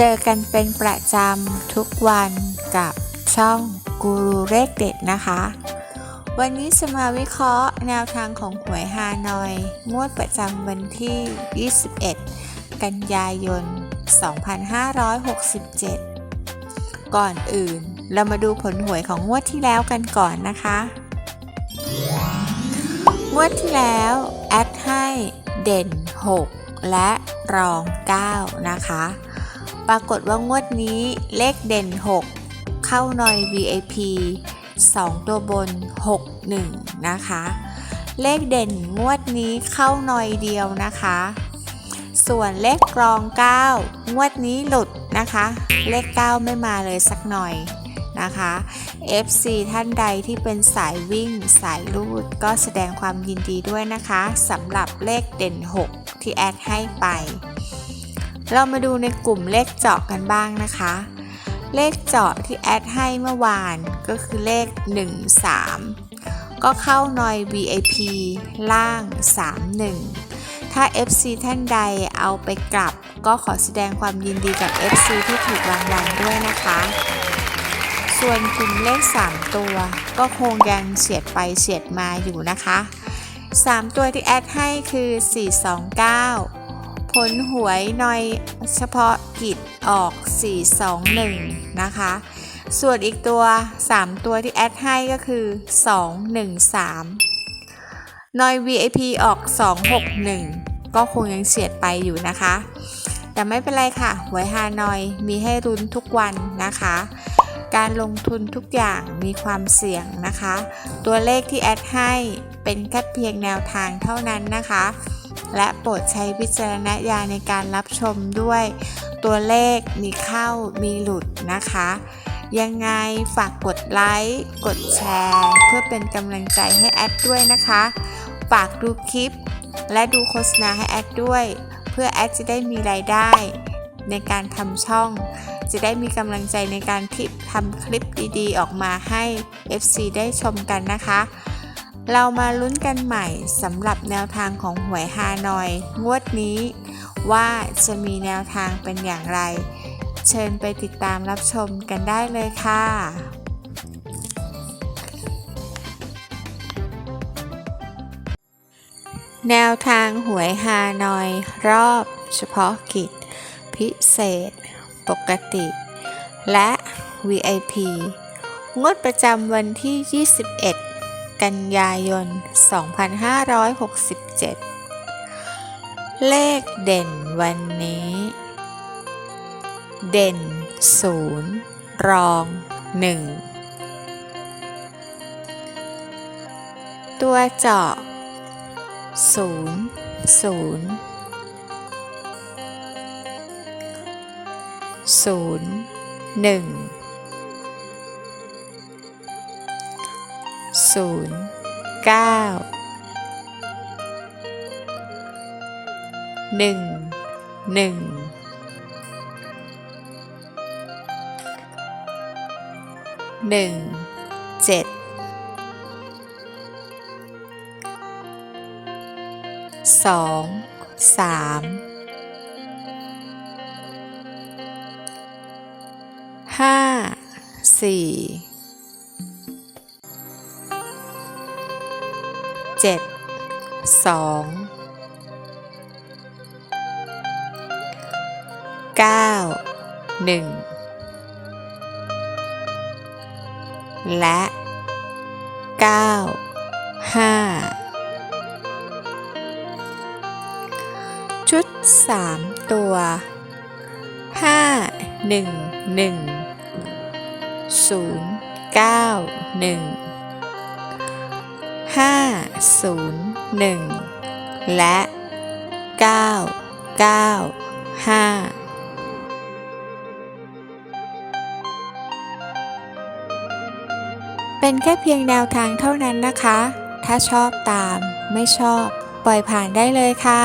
เจอกันเป็นประจำทุกวันกับช่องกูรูเลขเด็ดนะคะ วันนี้จะมาวิเคราะห์แนวทางของหวยฮานอย งวดประจำวันที่ 21 กันยายน 2567 ก่อนอื่นเรามาดูผลหวยของงวดที่แล้วกันก่อนนะคะ งวดที่แล้ว แอดให้เด่น 6 และรอง 9 นะคะ ปรากฏว่างวดนี้เลขเด่น 6 เข้าหน่อย VIP 2 ตัวบน 6 1 นะคะ เลขเด่นงวดนี้เข้าหน่อยเดียวนะคะ ส่วนเลขกรอง 9 งวดนี้หลุดนะคะ เลข 9 ไม่มาเลยสักหน่อยนะคะ FC ท่านใดที่เป็นสายวิ่งสายลูดก็แสดงความยินดีด้วยนะคะสำหรับเลขเด่น 6 ที่แอดให้ไป เรามาดูในกลุ่มเลขเจาะกันบ้างนะคะ เลขเจาะที่แอดให้เมื่อวานก็คือเลข 13 ก็เข้านอย VIP ล่าง 31 ถ้า FC ท่านใดเอาไปกลับ ก็ขอแสดงความยินดีกับ FC ที่ถูกรางวัลด้วยนะคะ ส่วนกลุ่มเลข 3 ตัว ก็คงยังเฉียดไปเฉียดมาอยู่นะคะ 3 ตัวที่แอดให้คือ 429 ผลหวยหน่อยเฉพาะกิจออก 421 นะคะ ส่วนอีกตัว 3 ตัวที่แอดให้ก็คือ 213 หน่อย VIP ออก 261 ก็คงยังเฉียดไปอยู่นะคะ แต่ไม่เป็นไรค่ะ หวยฮานอยมีให้รุนทุกวันนะคะ การลงทุนทุกอย่างมีความเสี่ยงนะคะ ตัวเลขที่แอดให้เป็นแค่เพียงแนวทางเท่านั้นนะคะ และโปรดใช้วิจารณญาณในการรับชมด้วย ตัวเลขมีเข้ามีหลุดนะคะ ยังไงฝากกดไลค์กดแชร์ เพื่อเป็นกำลังใจให้แอดด้วยนะคะ ฝากดูคลิป และดูโฆษณาให้แอดด้วย เพื่อแอดจะได้มีรายได้ ในการทำช่อง จะได้มีกำลังใจในการที่ทำคลิปดีๆ ออกมาให้ FC ได้ชมกันนะคะ เรามาลุ้นกันใหม่สำหรับแนวทางของหวยฮานอย งวดนี้ ว่าจะมีแนวทางเป็นอย่างไร เชิญไปติดตามรับชมกันได้เลยค่ะแนวทางหวยฮานอย รอบเฉพาะกิจ พิเศษ ปกติ และ VIP งวดประจำวันที่ 21 กันยายน 2567 เลขเด่นวันนี้ เด่นศูนย์รองหนึ่งตัวเจาะศูนย์ศูนย์ศูนย์หนึ่ง ศูนย์เก้าหนึ่งหนึ่งหนึ่งเจ็ดสองสามห้าสี่ เจ็ดสองเก้าหนึ่งและเก้าห้าชุดสามตัวห้าหนึ่งห นึ่งศูนย์เก้าหนึ่งห้าศูนย์หนึ่งและเก้าเก้าห้าเป็นแค่เพียงแนวทางเท่านั้นนะคะ ถ้าชอบตาม ไม่ชอบ ปล่อยผ่านได้เลยค่ะ